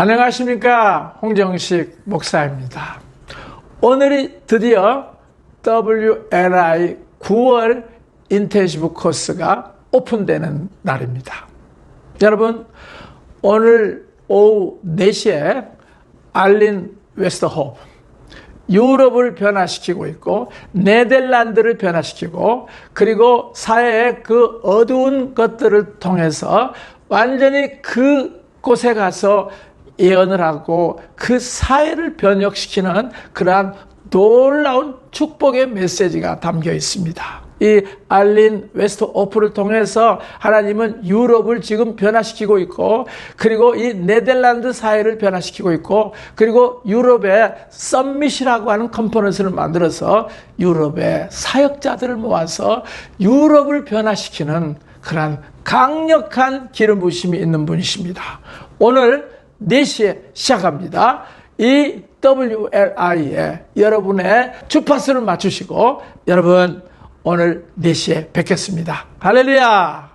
안녕하십니까. 홍정식 목사입니다. 오늘이 드디어 WLI 9월 인텐시브 코스가 오픈되는 날입니다. 여러분, 오늘 오후 4시에 알린 웨스터홉, 유럽을 변화시키고 있고 네덜란드를 변화시키고 그리고 사회의 그 어두운 것들을 통해서 완전히 그 곳에 가서 예언을 하고 그 사회를 변혁시키는 그러한 놀라운 축복의 메시지가 담겨 있습니다. 이 알린 웨스트 오프를 통해서 하나님은 유럽을 지금 변화시키고 있고 그리고 이 네덜란드 사회를 변화시키고 있고 그리고 유럽의 썸밋이라고 하는 컨퍼런스를 만들어서 유럽의 사역자들을 모아서 유럽을 변화시키는 그러한 강력한 기름 부심이 있는 분이십니다. 오늘 4시에 시작합니다. 이 WLI에 여러분의 주파수를 맞추시고 여러분 오늘 4시에 뵙겠습니다. 할렐루야!